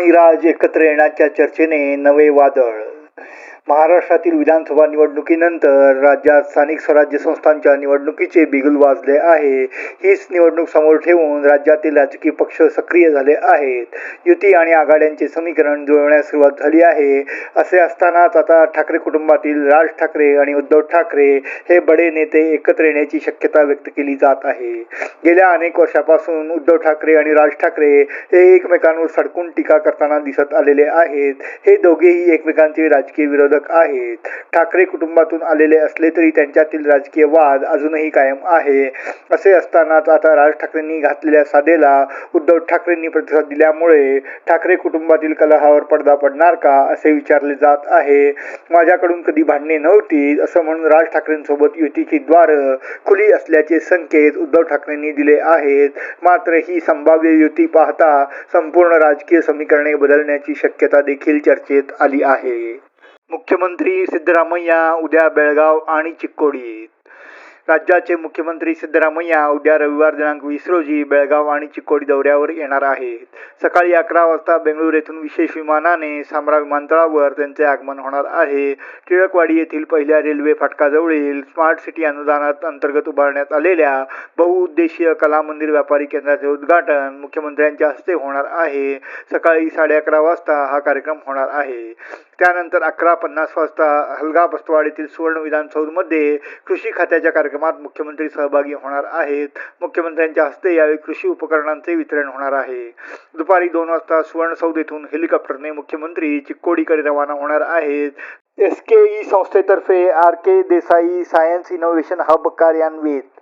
आणि राज एकत्र येण्याच्या चर्चेने नवे वादळ. महाराष्ट्रातील विधानसभा निवडणुकीनंतर राज्यात स्थानिक स्वराज्य संस्थांच्या निवडणुकीचे बिगुल वाजले आहे. हीच निवडणूक समोर ठेवून राज्यातील राजकीय पक्ष सक्रिय झाले आहेत. युती आणि आघाड्यांचे समीकरण जुळवण्यास सुरुवात झाली आहे. असे असतानाच आता ठाकरे कुटुंबातील राज ठाकरे आणि उद्धव ठाकरे हे बडे नेते एकत्र येण्याची शक्यता व्यक्त केली जात आहे. गेल्या अनेक वर्षापासून उद्धव ठाकरे आणि राज ठाकरे हे एकमेकांवर सडकून टीका करताना दिसत आलेले आहेत. हे दोघेही एकमेकांचे राजकीय विरोधक आहेत. ठाकरे कुटुंबातून आलेले असले तरी त्यांच्यातील राजकीय वाद अजूनही कायम आहे. असे असतानाच आता राज ठाकरेंनी घातलेल्या साधेला उद्धव ठाकरेंनी प्रतिसाद दिल्यामुळे ठाकरे कुटुंबातील कलहावर पडदा पडणार का असे विचारले जात आहे. माझ्याकडून कधी भांडणे नव्हती असं म्हणून राज ठाकरेंसोबत युतीची द्वारं खुली असल्याचे संकेत उद्धव ठाकरेंनी दिले आहेत. मात्र ही संभाव्य युती पाहता संपूर्ण राजकीय समीकरणे बदलण्याची शक्यता देखील चर्चेत आली आहे. मुख्यमंत्री सिद्धरामय्या उद्या बेळगाव आणि चिक्कोडीत राज्याचे मुख्यमंत्री सिद्धरामय्या उद्या रविवार दिनांक वीस रोजी बेळगाव आणि चिक्कोडी दौऱ्यावर येणार आहेत. सकाळी अकरा वाजता बेंगळूर येथून विशेष विमानाने सामरा विमानतळावर त्यांचे आगमन होणार आहे. टिळकवाडी येथील पहिल्या रेल्वे फाटकाजवळील स्मार्ट सिटी अनुदानात अंतर्गत उभारण्यात आलेल्या बहुउद्देशीय कला मंदिर व्यापारी केंद्राचे उद्घाटन मुख्यमंत्र्यांच्या हस्ते होणार आहे. सकाळी साडे अकरा वाजता हा कार्यक्रम होणार आहे. त्यानंतर अकरा पन्नास वाजता हलगा बस्तवाडीतील येथील सुवर्ण विधानसौधमध्ये कृषी खात्याच्या कार्यक्रमात मुख्यमंत्री सहभागी होणार आहेत. मुख्यमंत्र्यांच्या हस्ते यावेळी कृषी उपकरणांचे वितरण होणार आहे. दुपारी दोन वाजता सुवर्णसौध येथून हेलिकॉप्टरने मुख्यमंत्री चिक्कोडीकडे रवाना होणार आहेत. एस के ई संस्थेतर्फे R K Desai science innovation hub कार्यान्वित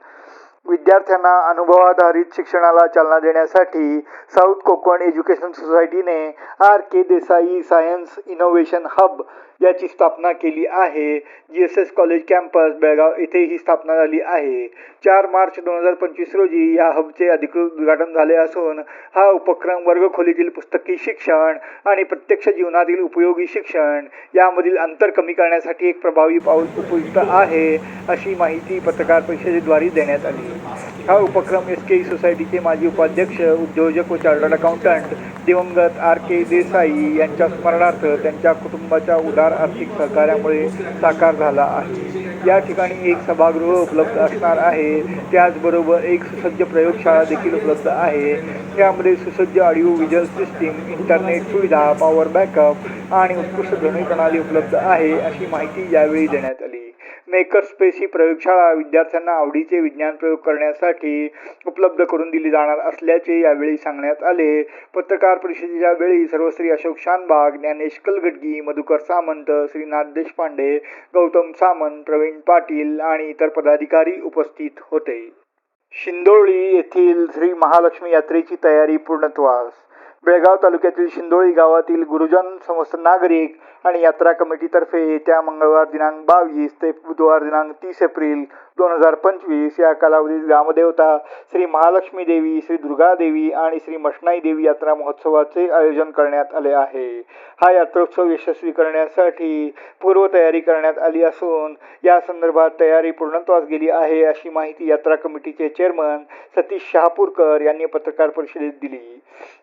विद्यार्थ्यांना अनुभवाधारित शिक्षणाला चालना देण्यासाठी साऊथ कोकण एज्युकेशन सोसायटीने R K Desai science innovation hub याची स्थापना केली आहे. G S S college campus Belgaum येथे ही स्थापना झाली आहे. चार मार्च दोन हजार पंचवीस रोजी या हबचे अधिकृत उद्घाटन झाले असून हा उपक्रम वर्गखोलीतील पुस्तकी शिक्षण आणि प्रत्यक्ष जीवनातील उपयोगी शिक्षण यामधील अंतर कमी करण्यासाठी एक प्रभावी पाऊल उपयुक्त आहे अशी माहिती पत्रकार परिषदेद्वारे देण्यात आली. हा उपक्रम एस के सोसायटीचे माजी उपाध्यक्ष उद्योजक व चार्टर्ड अकाउंटंट दिवंगत आर के देसाई यांच्या स्मरणार्थ त्यांच्या कुटुंबाच्या उदार आर्थिक सहकार्यामुळे साकार झाला आहे. या ठिकाणी एक सभागृह उपलब्ध असणार आहे. त्याचबरोबर एक सुसज्ज प्रयोगशाळा देखील उपलब्ध आहे. त्यामध्ये सुसज्ज ऑडिओ व्हिज्युअल सिस्टीम इंटरनेट सुविधा पॉवर बॅकअप आणि उत्कृष्ट ध्वनी प्रणाली उपलब्ध आहे अशी माहिती यावेळी देण्यात आली. मेकर स्पेस ही प्रयोगशाळा विद्यार्थ्यांना आवडीचे विज्ञान प्रयोग करण्यासाठी उपलब्ध करून दिली जाणार असल्याचे यावेळी सांगण्यात आले. पत्रकार परिषदेच्या वेळी सर्वश्री अशोक शानबाग ज्ञानेश कलगटगी मधुकर सामंत श्रीनाथ देशपांडे गौतम सामंत प्रवीण पाटील आणि इतर पदाधिकारी उपस्थित होते. शिंदोळी येथील श्री महालक्ष्मी यात्रेची तयारी पूर्णत्वास बेळगाव तालुक्यातील शिंदोळी गावातील गुरुजन समस्त नागरिक आणि यात्रा कमिटीतर्फे येत्या मंगळवार दिनांक बावीस ते बुधवार दिनांक तीस एप्रिल दोन हजार पंचवीस या कालावधीत ग्रामदेवता श्री महालक्ष्मी देवी श्री दुर्गा देवी आणि श्री मष्णाई देवी यात्रा महोत्सवाचे आयोजन करण्यात आले आहे. हा यात्रोत्सव यशस्वी करण्यासाठी पूर्वतयारी करण्यात आली असून या संदर्भात तयारी पूर्णत्वास गेली आहे अशी माहिती यात्रा कमिटीचे चेअरमन सतीश शहापूरकर यांनी पत्रकार परिषदेत दिली.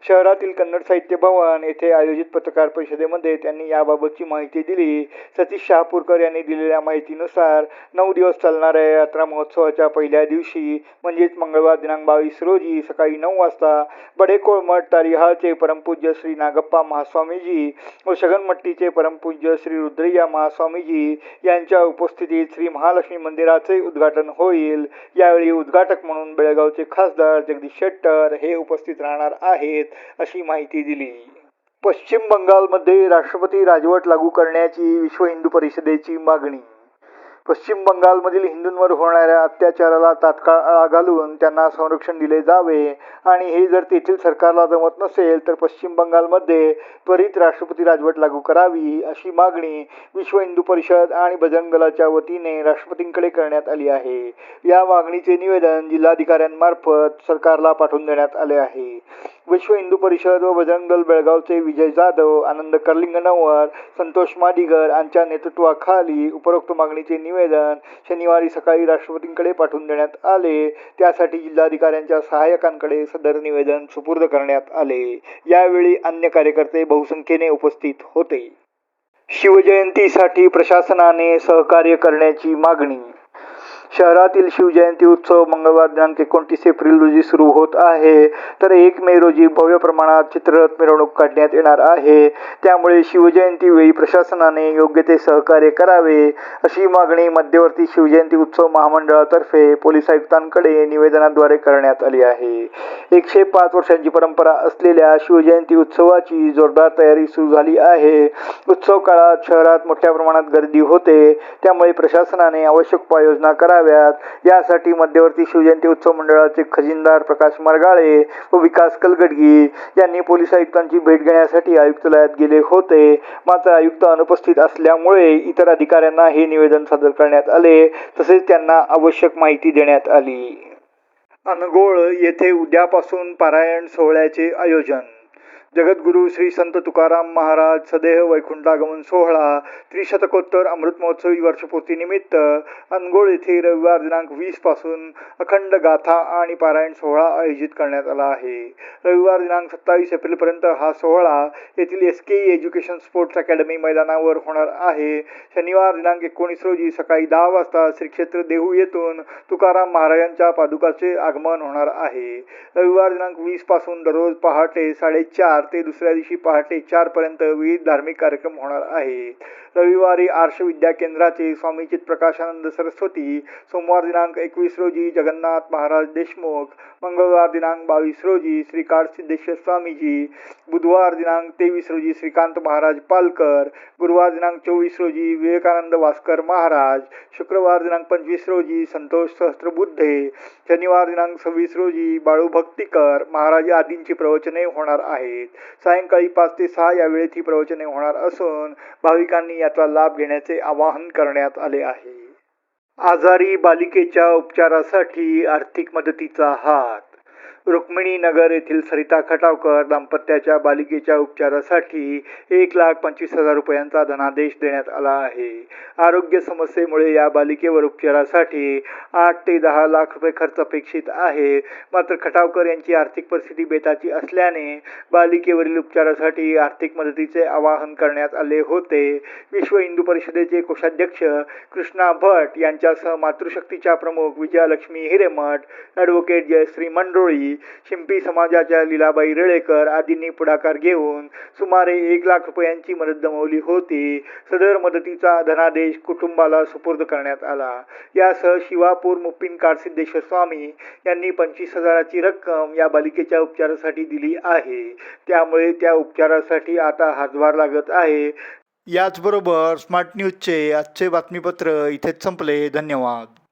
शहरातील कन्नड साहित्य भवन येथे आयोजित पत्रकार परिषदेमध्ये त्यांनी याबाबतची माहिती दिली. सतीश शहापूरकर यांनी दिलेल्या माहितीनुसार नऊ दिवस चालणाऱ्या यात्रा महोत्सवाच्या पहिल्या दिवशी म्हणजेच मंगळवार दिनांक बावीस रोजी सकाळी नऊ वाजता बडेकोळ मठ तारिहाळचे परमपूज्य श्री नागप्पा महास्वामीजी व शगनमट्टीचे परमपूज्य श्री रुद्रय्या महास्वामीजी यांच्या उपस्थितीत श्री महालक्ष्मी मंदिराचे उद्घाटन होईल. यावेळी उद्घाटक म्हणून बेळगावचे खासदार जगदीश शेट्टर हे उपस्थित राहणार आहेत अशी माहिती दिली. पश्चिम बंगालमध्ये राष्ट्रपती राजवट लागू करण्याची विश्व हिंदू परिषदेची मागणी पश्चिम बंगालमधील हिंदूंवर होणाऱ्या अत्याचाराला तात्काळ आळा घालून त्यांना संरक्षण दिले जावे. आणि हे जर तेथील सरकारला जमत नसेल तर पश्चिम बंगालमध्ये त्वरित राष्ट्रपती राजवट लागू करावी अशी मागणी विश्व हिंदू परिषद आणि बजरंग दलाच्या वतीने राष्ट्रपतींकडे करण्यात आली आहे. या मागणीचे निवेदन जिल्हाधिकाऱ्यांमार्फत सरकारला पाठवून देण्यात आले आहे. विश्व हिंदू परिषद व बजरंग दल बेळगावचे विजय जाधव आनंद कर्लिंगनवर संतोष माडीगर यांच्या नेतृत्वाखाली उपरोक्त मागणीचे निवेदन शनिवारी सकाळी राष्ट्रपतींकडे पाठवून देण्यात आले. त्यासाठी जिल्हाधिकाऱ्यांच्या सहाय्यकांकडे सदर निवेदन सुपूर्द करण्यात आले. यावेळी अन्य कार्यकर्ते बहुसंख्येने उपस्थित होते. शिवजयंतीसाठी प्रशासनाने सहकार्य करण्याची मागणी शहरातील शिवजयंती उत्सव मंगळवार दिनांक एकोणतीस एप्रिल रोजी सुरू होत आहे. तर एक मे रोजी भव्य प्रमाणात चित्ररथ मिरवणूक काढण्यात येणार आहे. त्यामुळे शिवजयंती वेळी प्रशासनाने योग्य ते सहकार्य करावे अशी मागणी मध्यवर्ती शिवजयंती उत्सव महामंडळातर्फे पोलीस आयुक्तांकडे निवेदनाद्वारे करण्यात आली आहे. एकशे पाच वर्षांची परंपरा असलेल्या शिवजयंती उत्सवाची जोरदार तयारी सुरू झाली आहे. उत्सव काळात शहरात मोठ्या प्रमाणात गर्दी होते. त्यामुळे प्रशासनाने आवश्यक उपाययोजना करावी कराव्यात. यासाठी मध्यवर्ती शिवजयंती उत्सव मंडळाचे खजिनदार प्रकाश मरगाळे व विकास कलगडगी यांनी पोलीस आयुक्तांची भेट घेण्यासाठी आयुक्तालयात गेले होते. मात्र आयुक्त अनुपस्थित असल्यामुळे इतर अधिकाऱ्यांना हे निवेदन सादर करण्यात आले तसेच त्यांना आवश्यक माहिती देण्यात आली. अनगोळ येथे उद्यापासून पारायण सोहळ्याचे आयोजन जगद्गुरू श्री संत तुकाराम महाराज सदेह वैकुंठागमन सोहळा त्रिशतकोत्तर अमृत महोत्सवी वर्षपूर्तीनिमित्त अनगोळ येथे रविवार दिनांक वीसपासून अखंड गाथा आणि पारायण सोहळा आयोजित करण्यात आला आहे. रविवार दिनांक सत्तावीस एप्रिलपर्यंत हा सोहळा येथील S K education sports academy मैदानावर होणार आहे. शनिवार दिनांक एकोणीस रोजी सकाळी दहा वाजता श्री क्षेत्र देहू येथून तुकाराम महाराजांच्या पादुकाचे आगमन होणार आहे. रविवार दिनांक वीसपासून दररोज पहाटे साडेचार ते दुसऱ्या दिवशी पहाटे चार पर्यंत विविध धार्मिक कार्यक्रम होणार आहेत. रविवारी आर्ष विद्या केंद्राचे स्वामीचित प्रकाशानंद सरस्वती सोमवार दिनांक एकवीस रोजी जगन्नाथ महाराज देशमुख मंगळवार दिनांक बावीस रोजी श्रीकाळ सिद्धेश्वर स्वामीजी बुधवार दिनांक तेवीस रोजी श्रीकांत महाराज पालकर गुरुवार दिनांक चोवीस रोजी विवेकानंद वास्कर महाराज शुक्रवार दिनांक पंचवीस रोजी संतोष सहस्त्रबुद्धे शनिवार दिनांक सव्वीस रोजी बाळू भक्तीकर महाराज आदींची प्रवचने होणार आहेत. सायंकाळी पाच ते सहा या वेळेत ही प्रवचने होणार असून भाविकांनी याचा लाभ घेण्याचे आवाहन करण्यात आले आहे. आजारी बालिकेच्या उपचारासाठी आर्थिक मदतीचा हात. रुक्मिणी नगर येथील सरिता खटावकर दाम्पत्याच्या बालिकेच्या उपचारासाठी एक लाख पंचवीस हजार रुपयांचा धनादेश देण्यात आला आहे. आरोग्य समस्येमुळे या बालिकेवर उपचारासाठी आठ ते दहा लाख रुपये खर्च अपेक्षित आहे. मात्र खटावकर यांची आर्थिक परिस्थिती बेताची असल्याने बालिकेवरील उपचारासाठी आर्थिक मदतीचे आवाहन करण्यात आले होते. विश्व हिंदू परिषदेचे कोषाध्यक्ष कृष्णा भट यांच्यासह मातृशक्तीच्या प्रमुख विजयालक्ष्मी हिरेमठ ॲडव्होकेट जयश्री मंडोळी शिंपी समाजाच्या लीलाबाई रेळेकर आदींनी पुढाकार घेऊन सुमारे एक लाख रुपयांची मदत जमवली होती. सदर मदतीचा धनादेश कुटुंबाला सुपूर्द करण्यात आला. यासह शिवापूर मुप्पीन सिद्धेश्वर स्वामी यांनी पंचवीस हजाराची रक्कम या बालिकेच्या उपचारासाठी दिली आहे. त्यामुळे त्या उपचारासाठी आता हातभार लागत आहे. याचबरोबर स्मार्ट न्यूजचे आजचे बातमीपत्र इथेच संपले. धन्यवाद.